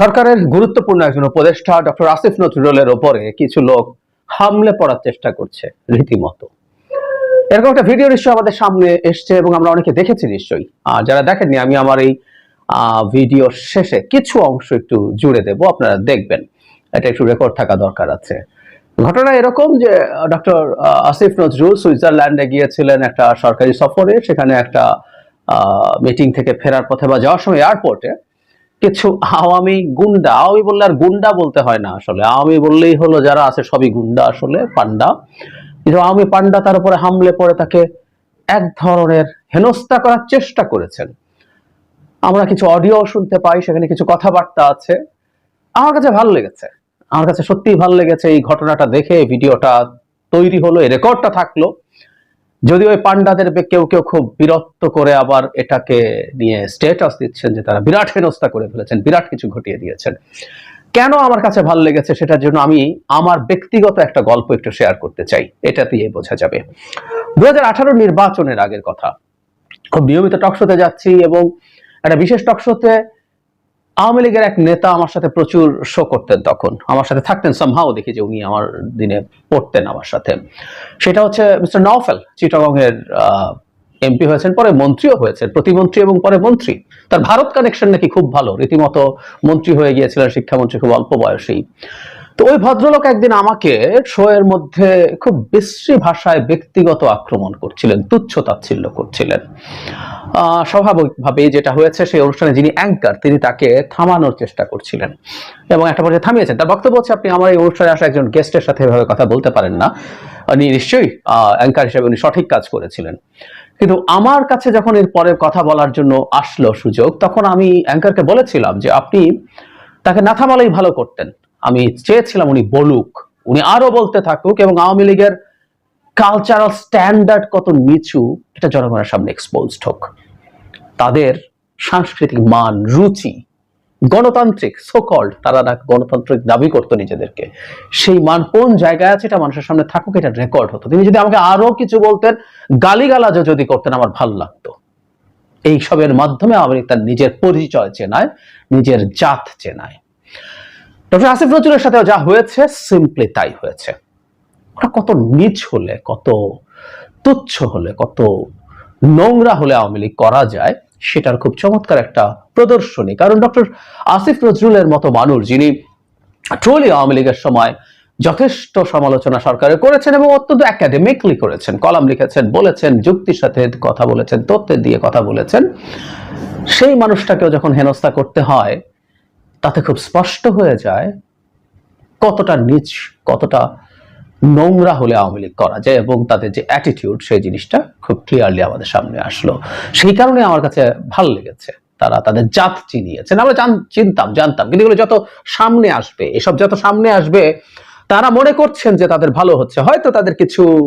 সরকারের গুরুত্বপূর্ণ একজন উপদেষ্টা ডক্টর আসিফ নজরুলের ওপরে কিছু লোক হামলে পড়ার চেষ্টা করছে রীতিমতো। এরকম একটা ভিডিও নিশ্চয়ই আমাদের সামনে এসছে এবং আমরা অনেকে দেখেছি নিশ্চয়ই। আর যারা দেখেননি, আমি আমার এই ভিডিও শেষে কিছু অংশ একটু জুড়ে দেব, আপনারা দেখবেন। এটা একটু রেকর্ড থাকা দরকার আছে। ঘটনা এরকম যে, ডক্টর আসিফ নজরুল সুইজারল্যান্ডে গিয়েছিলেন একটা সরকারি সফরে। সেখানে একটা মিটিং থেকে ফেরার পথে বা যাওয়ার সময় এয়ারপোর্টে কিছু আওয়ামী গুন্ডা, আওয়ামী বললে আর গুন্ডা বলতে হয় না আসলে। আওয়ামী বললেই হলো যারা আছে সবই গুন্ডা আসলে পান্ডা কিন্তু আওয়ামী পান্ডা তার উপরে হামলে পড়ে তাকে এক ধরনের হেনস্থা করার চেষ্টা করেছেন। আমরা কিছু অডিও শুনতে পাই, সেখানে কিছু কথাবার্তা আছে। আমার কাছে ভালো লেগেছে। আমার কাছে সত্যিই ভালো লেগেছে এই ঘটনাটা দেখে ভিডিওটা তৈরি হলো, এই রেকর্ডটা থাকল। যদি ওই পান্ডাদের কেউ কেউ খুব বিরক্ত করে আবার এটাকে নিয়ে স্টেটাস দিচ্ছেন যে তারা বিরাট হেনস্থা করে ফেলেছেন, বিরাট কিছু ঘটিয়ে দিয়েছেন। কেন আমার কাছে ভালো লেগেছে সেটার জন্য আমি আমার ব্যক্তিগত একটা গল্প একটু শেয়ার করতে চাই। এটা দিয়ে বোঝা যাবে। দু হাজার আঠারো নির্বাচনের আগের কথা। খুব নিয়মিত টকশোতে যাচ্ছি এবং একটা বিশেষ টকশোতে আওয়ামী লীগের এক নেতা আমার সাথে প্রচুর শো করতেন তখন। আমার সাথে থাকতেন সামহাও দেখি যে উনি আমার দিনে পড়তেন আমার সাথে। সেটা হচ্ছে মিস্টার নওফেল চিটাগং এর এমপি হয়েছেন, পরে মন্ত্রীও হয়েছেন, প্রতিমন্ত্রী এবং পরে মন্ত্রী। তার ভারত কানেকশন নাকি খুব ভালো, রীতিমতো মন্ত্রী হয়ে গিয়েছিলেন শিক্ষামন্ত্রী খুব অল্প বয়সেই। তো ওই ভদ্রলোক একদিন আমাকে শো এর মধ্যে খুব বিশ্রী ভাষায় ব্যক্তিগত আক্রমণ করছিলেন, তুচ্ছ তাচ্ছিল্য করছিলেন। আহ, স্বাভাবিকভাবেই যেটা হয়েছে সেই অনুষ্ঠানে যিনি অ্যাঙ্কার তিনি তাকে থামানোর চেষ্টা করছিলেন। এবং একটা পর্যায়ে থামিয়েছেন। তার বক্তব্য হচ্ছে আপনি আমার এই অনুষ্ঠানে আসা একজন গেস্টের সাথে এভাবে কথা বলতে পারেন না। উনি নিশ্চয়ই অ্যাঙ্কার হিসেবে উনি সঠিক কাজ করেছিলেন। কিন্তু আমার কাছে যখন এর পরে কথা বলার জন্য আসলো সুযোগ তখন আমি অ্যাঙ্কারকে বলেছিলাম যে আপনি তাকে না থামালেই ভালো করতেন। আমি চেয়েছিলাম উনি বলুক উনি আরও বলতে থাকুক এবং আওয়ামী লীগের কালচারাল স্ট্যান্ডার্ড কত নিচু এটা জনগণের সামনে এক্সপোজড হোক। তাদের সাংস্কৃতিক মান, রুচি, গণতান্ত্রিক সোকল্ড তারা গণতান্ত্রিক দাবি করতো নিজেদেরকে। সেই মান কোন জায়গায় আছে এটা মানুষের সামনে থাকুক, এটা রেকর্ড হতো। তিনি যদি আমাকে আরও কিছু বলতেন গালিগালাজও যদি করতেন, আমার ভালো লাগতো। এই সবের মাধ্যমে আওয়ামী তার নিজের পরিচয় চেনায় নিজের জাত চেনায় ডক্টর আসিফ নজরুলের সাথে যা হয়েছে সিম্পলি তাই হয়েছে। ওরা কত নিচ হলে, কত তুচ্ছ হলে, কত নোংরা হলে আওয়ামী লীগ করা যায় সেটার খুব চমৎকার একটা প্রদর্শনী। কারণ ডক্টর আসিফ নজরুলের মতো মানুষ যিনি ট্রলি আওয়ামী লীগের সময় যথেষ্ট সমালোচনা সরকারে করেছেন এবং অত্যন্ত একাডেমিকলি করেছেন। কলাম লিখেছেন, বলেছেন, যুক্তির সাথে কথা বলেছেন, তথ্যের দিয়ে কথা বলেছেন। সেই মানুষটাকেও যখন হেনস্থা করতে হয়, তাতে খুব স্পষ্ট হয়ে যায় কতটা নিচ, কতটা নোংরা হলে আওয়ামী লীগ করা যায় এবং তাদের যে অ্যাটিটিউড সেই জিনিসটা খুব ক্লিয়ারলি আমাদের সামনে আসলো। সেই কারণে আমার কাছে ভালো লেগেছে। তারা তাদের জাত চিনিয়েছেন। আমরা জান- চিনতাম, জানতাম। কিন্তু এগুলো যত সামনে আসবে, এসব যত সামনে আসবে, তারা মনে করছেন যে তাদের ভালো হচ্ছে। হয়তো তাদের কিছু,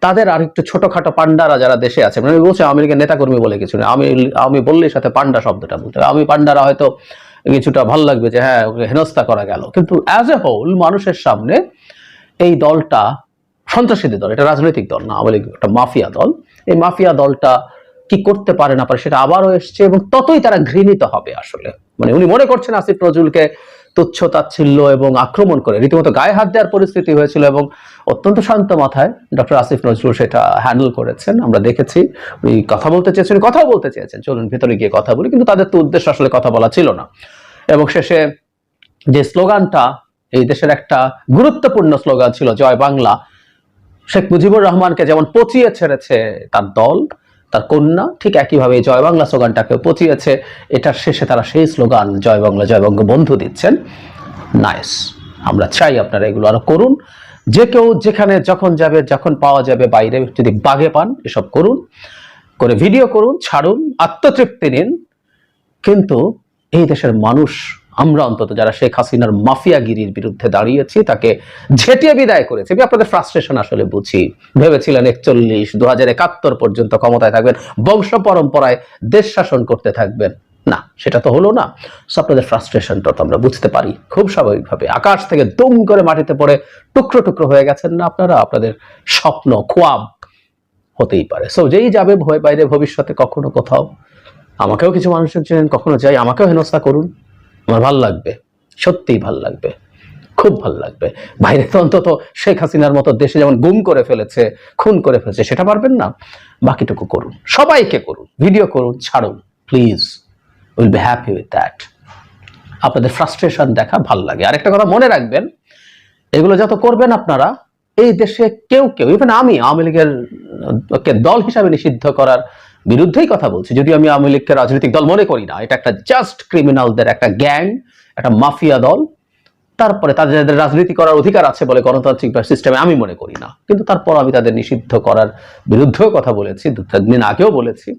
তাদের আর একটু ছোটখাটো পান্ডারা যারা দেশে আছে মানে বলছে লীগের নেতাকর্মী বলে কিছু না। আমি আমি বললেই সাথে পান্ডা শব্দটা বলতে আমি পান্ডারা হয়তো কিছুটা ভালো লাগবে যে হ্যাঁ ওকে হেনস্থা করা গেল। কিন্তু অ্যাজ এ হোল মানুষের সামনে এই দলটা সন্ত্রাসীদের দল, এটা রাজনৈতিক দল না, আওয়ামী একটা মাফিয়া দল। এই মাফিয়া দলটা কি করতে পারে না পারে সেটা আবারও এসছে এবং ততই তারা ঘৃণিত হবে আসলে। মানে উনি মনে করছেন আসিফ নজরুলকে তুচ্ছ তাচ্ছিল্য এবং আক্রমণ করে, রীতিমতো গায়ে হাত দেওয়ার পরিস্থিতি হয়েছিল এবং অত্যন্ত শান্ত মাথায় ডক্টর আসিফ নজরুল সেটা হ্যান্ডেল করেছেন। আমরা দেখেছি, উনি কথা বলতে চেয়েছেন কথাও বলতে চেয়েছেন। চলুন ভেতরে গিয়ে কথা বলি, কিন্তু তাদের তো উদ্দেশ্য আসলে কথা বলা ছিল না। এবং শেষে যে স্লোগানটা এই দেশের একটা গুরুত্বপূর্ণ স্লোগান ছিল, জয় বাংলা। শেখ মুজিবুর রহমানকে যেমন পচিয়ে ছেড়েছে তার দল, তার কন্যা, ঠিক একইভাবে জয় বাংলা স্লোগানটাকে পচিয়েছে। এটার শেষে তারা সেই স্লোগান, জয় বাংলা জয় বঙ্গ বন্ধু দিচ্ছেন। নাইস। আমরা চাই আপনারা এগুলো আরও করুন। যে কেউ যেখানে যখন যাবে, যখন পাওয়া যাবে, বাইরে যদি বাগে পান, এসব করুন। করে ভিডিও করুন, ছাড়ুন, আত্মতৃপ্তি নিন। কিন্তু এই দেশের মানুষ অন্তত যারা শেখ হাসিনার মাফিয়াগিরির বিরুদ্ধে দাঁড়িয়েছি, তাকে ঝেটিয়ে বিদায় করেছি। আমি আপনাদের ফ্রাস্ট্রেশন আসলে বুঝি। ভেবেছিলেন একচল্লিশ দু পর্যন্ত ক্ষমতায় থাকবেন, বংশ পরম্পরায় দেশ শাসন করতে থাকবেন। না, সেটা তো হলো না। সো আপনাদের ফ্রাস্ট্রেশনটা তো আমরা বুঝতে পারি। খুব স্বাভাবিকভাবে। আকাশ থেকে দুম করে মাটিতে পড়ে টুকরো টুকরো হয়ে গেছেন না আপনারা? আপনাদের স্বপ্ন, খোয়াব হতেই পারে। সো যেই যাবে ভয় বাইরে ভবিষ্যতে কখনো কোথাও। আমাকেও কিছু মানুষজন চেনেন, কখনো যাই। আমাকেও হেনস্থা করুন। আমার ভালো লাগবে, সত্যিই ভালো লাগবে, খুব ভালো লাগবে। বাইরে তো অন্তত শেখ হাসিনার মতো দেশে যেমন গুম করে ফেলেছে, খুন করে ফেলেছে, সেটা পারবেন না। বাকিটুকু করুন, সবাইকে করুন ভিডিও করুন, ছাড়ুন please will be happy with that আপনাদের ফ্রাস্ট্রেশন দেখা ভালো লাগে। আরেকটা কথা মনে রাখবেন, এগুলো যত করবেন আপনারা, এই দেশে কেউ কেউ ইভেন আমি, আওয়ামী লীগের দল হিসাবে নিষিদ্ধ করার বিরুদ্ধেই কথা বলছি। যদিও আমি আওয়ামী লীগকে রাজনৈতিক দল মনে করি না, এটা একটা জাস্ট ক্রিমিনালদের একটা গ্যাং একটা মাফিয়া দল। তারপরে তাদের রাজনীতি করার অধিকার আছে বলে গণতান্ত্রিক সিস্টেমে আমি মনে করি না। কিন্তু তারপর আমি তাদের নিষিদ্ধ করার বিরুদ্ধেও কথা বলেছি, দু তিন দিন আগেও বলেছি।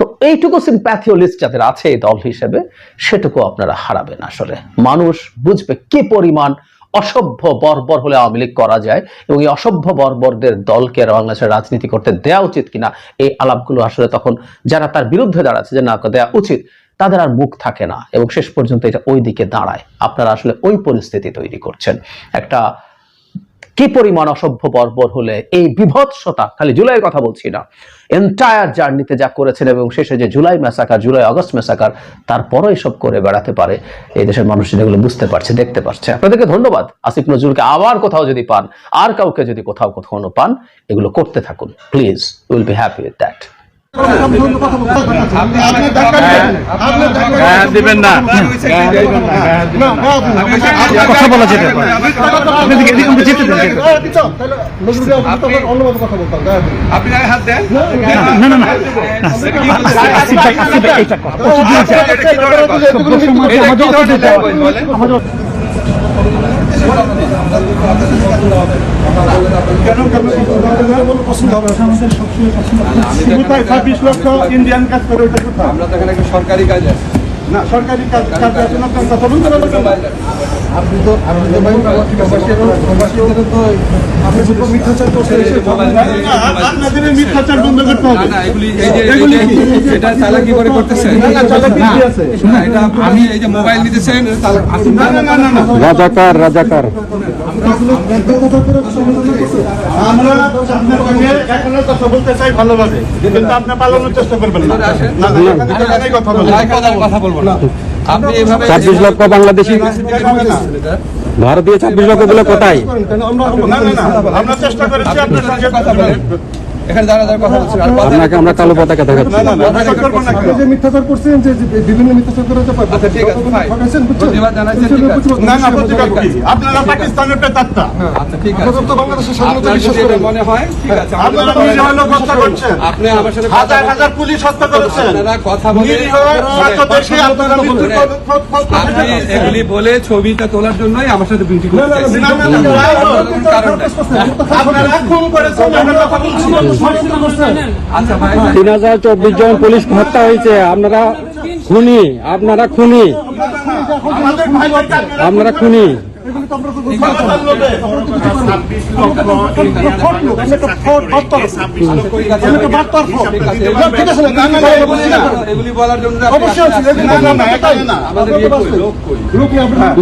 তো এইটুকু সিম্প্যাথিও লিস্ট যাদের আছে এই দল হিসেবে, সেটুকু আপনারা হারাবেন আসলে। মানুষ বুঝবে কি পরিমাণ অসভ্য বর্বর হলে আওয়ামী লীগ করা যায় এবং এই অসভ্য বর্বরদের দলকে আর বাংলাদেশের রাজনীতি করতে দেওয়া উচিত কিনা, এই আলাপগুলো আসলে তখন যারা তার বিরুদ্ধে দাঁড়াচ্ছে যে না দেওয়া উচিত, তাদের আর মুখ থাকে না। এবং শেষ পর্যন্ত এটা ওই দিকে দাঁড়ায়। আপনারা আসলে ওই পরিস্থিতি তৈরি করছেন। একটা কি পরিমাণ অসভ্য বর্বর হলে এই বিভৎসতা? খালি জুলাইয়ের কথা বলছি না। এন্টায়ার জার্নিতে যা করেছেন এবং শেষে যে July massacre July August massacre তারপরও এসব করে বেড়াতে পারে। এই দেশের মানুষ এগুলো বুঝতে পারছে, দেখতে পারছে। আপনাদেরকে ধন্যবাদ। আসিফ নজরুলকে আবার কোথাও যদি পান, আর কাউকে যদি কোথাও কোথাও পান, এগুলো করতে থাকুন। Please will be happy with that দিবেন না কথা বলা যেতে পারে এদিকে এদিকে রাজাকার রাজাকার। আমরা আপনার সঙ্গে এখনও কথা বলতে চাই ভালোভাবে কিন্তু আপনি পালানোর চেষ্টা করবেন না না না এখানে কথা বলেন আর কথা কথা বলব না আপনি এভাবে ছাব্বিশ লক্ষ বাংলাদেশি ভারতীয় ছাব্বিশ লক্ষগুলো কোথায় না না না আমরা চেষ্টা করেছি আপনার সঙ্গে কথা বলেন এখানে যারা যারা কথা বলছেন আর আপনাকে আমরা কালো পতাকা দেখাচ্ছি না না না আমরা করব না কেন? যে মিথ্যাচার করছেন যে যে বিভিন্ন মিথ্যাচার করে যে আচ্ছা ঠিক আছে ভাই প্রতিবাদ জানাচ্ছেন ঠিক আছে না না প্রতিবাদ কি আপনারা পাকিস্তানের পেতাত্তা আচ্ছা ঠিক আছে তো বাংলাদেশের স্বাধীনতা বিশ্বাস যদি এটা করেন না। মনে হয় ঠিক আছে আপনারা নিজে হলো হত্যা করছেন আপনি আমার সাথে হাজার হাজার পুলিশ হত্যা করেছেন আপনারা কথা বলে নিরীহ দেশে আপনারা মৃত্যুর আপনি এগুলি বলে ছবিটা তোলার জন্যই আমার সাথে বিউটি করতে চাইছেন। না, না, না, যাই হোক, কারণ নাই। আপনারা খুন করেছেন আমরা কথা বলছি আচ্ছা ভাই তিন হাজার চব্বিশ জন পুলিশ হত্যা হয়েছে। আপনারা খুনি আপনারা খুনি। আপনারা খুনি।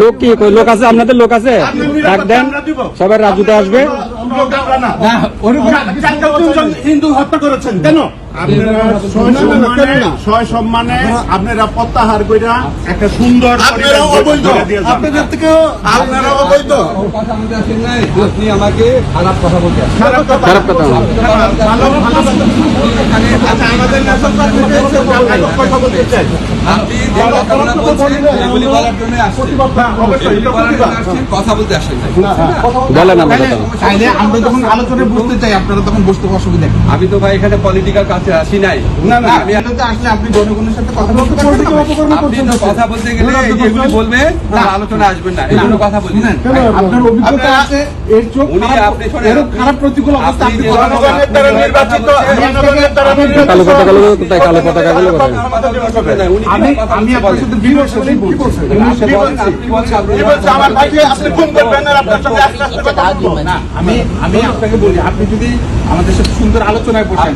লোক কি? লোক আছে? আপনাদের লোক আছে? ডাক দেন। সবাই রাজুতে আসবে। হিন্দু হত্যা করেছেন। কেন? ছয় সম্মানে আপনারা প্রত্যাহার কইরা একটা সুন্দর আপনারা অবৈধ। আপনাদের থেকে আপনারা অবৈধ। কথা বলতে আসেন আপনি আমাকে খারাপ কথা বলতে খারাপ কথা খারাপ কথা ভালো ভালো। আচ্ছা আমাদের নেতা কর্মীদের এসে ভালো কথা বলতে চাই। আপনি যে কথাগুলো বলছেন, এগুলি বলার জন্যই আসছেন। অবশ্যই এগুলি এটা বলার জন্য আসছেন, কথা বলতে আসেন বলেন আমরা যখন আলোচনায় বসতে চাই আপনারা তখন বসতে অসুবিধা আমি তো ভাই এখানে পলিটিক্যাল কাছে আসি নাই। না না আমি আসলে আপনি জনগণের সাথে কথা বলতে পারবেন আপনি কথা বলতে গেলে এই বলবে আলোচনা আসবেন না। এই কথা বলি আপনার অভিজ্ঞতা আছে এর চোখ উনি আপনি শোনেন, খারাপ প্রতিকূল অবস্থা আপনি আপনি যে কথা বলেন। জনগণের দ্বারা নির্বাচিত জনগণের দ্বারা নির্বাচিত কালো পতাকা গুলো কোথায় কালো পতাকা গুলো কোথায় কথা বলবেন না, উনি কি আমি আমি আপনার সাথে বিমর্ষ বলেই কি বলছেন? আপনি বলেন, আপনি বলেন, আপনি কি বলছে আমার ভাইকে আপনি খুন করবেন আর আপনার সঙ্গে আস্তে আস্তে কথা বলব না, আমি আমি আপনাকে বলি আপনি যদি আমাদের সাথে সুন্দর আলোচনায় বসেন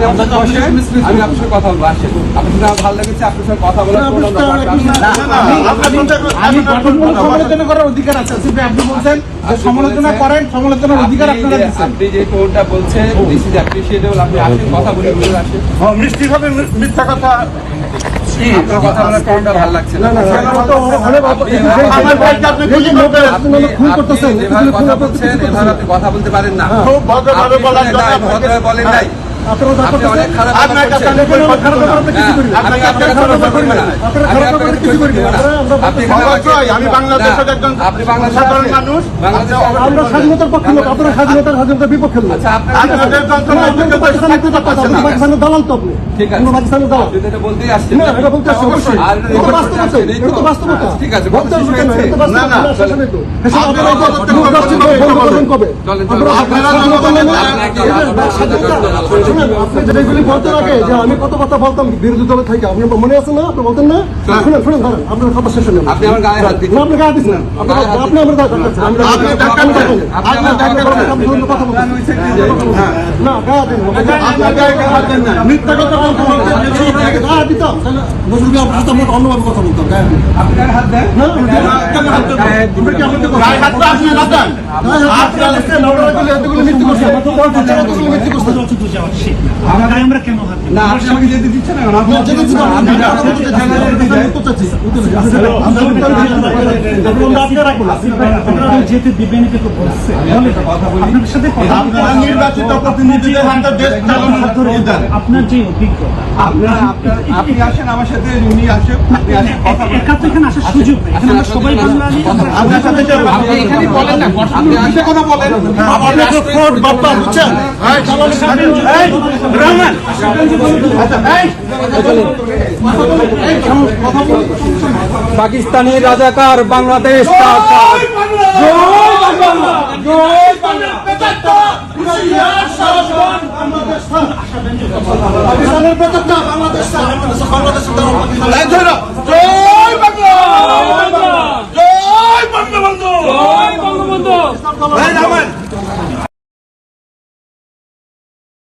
আমি আপনার সাথে কথা বলব আসেন আপনার সাথে আমার ভালো লেগেছে আপনার সাথে কথা বলার জন্য আমরা আসেন। না, না, আপনার সঙ্গে- আমি গঠনমূলক সমালোচনা করার অধিকার আছে? আপনি বলছেন সমালোচনা করেন সমালোচনার অধিকার আপনারা আপনি যে টোনটা বলছেন দিস ইজ অ্যাপ্রিসিয়েটেবল আপনি আসেন কথা বলে বলে আসেন। মিষ্টি ভাবে মিথ্যা কথা। কথা বলার টোনটা ভালো লাগছে না। আমার ভাইকে আপনি গুলি করবেন আপনি আপনি যেভাবে কথা বলছেন এভাবে আপনি কথা বলতে পারেন না। বলেন নাই। আমি। হ্যাঁ, বাংলাদেশের একজন সাধারণ মানুষ। আমরা স্বাধীনতার পক্ষে লোক, আপনারা স্বাধীনতার স্বাধীনতার বিপক্ষে লোক। আচ্ছা না। পাকিস্তানের দালাল তো আপনি। পাকিস্তানের দালাল। বাস্তবতা। ঠিক আছে কবে? আপনি যেটা এগুলি বলতেন আগে যে আমি কত কথা বলতাম বিরোধী দলের থেকে মনে আছে না আপনি বলতেন না শুনুন শুনুন ধরেন আপনার কথা শেষ হলো আপনি আমার গায়ে হাত দিচ্ছেন। আপনি গায়ে দিচ্ছেন আপনি গায়ে হাত দিচ্ছেন আপনি হ্যাঁ, না গায়ে দিন আপনার গায়ে হাত দেন না। মিথ্যা কথা বলতে বলতে গায়ে দিতাম তাহলে আপনার সাথে অন্যভাবে কথা বলতাম গায়ে আপনি গায়ে হাত দেন না যেতে দিবেন আপনার সাথে কথা বলতে আপনারা নির্বাচিত প্রতিনিধিদের হাতে দেশ চালানোর আপনার যে অভিজ্ঞতা আপনার আপনি আসেন আমার সাথে উনি আসেন আপনি আসেন কথা একা তো এখানে আসার সুযোগ এখানে সবাই আপনার সাথে আপনি এখানে বলেন না আপনি আসে কথা বলেন। আপনি একটা fraud বাপ্পা, বুঝছেন? এই, চালান এই, রহমান, পাকিস্তানি রাজাকার বাংলাদেশ পাকিস্তানের বেতনটা বাংলাদেশ জয় বাংলা! জয় বঙ্গবন্ধু! জয় দল-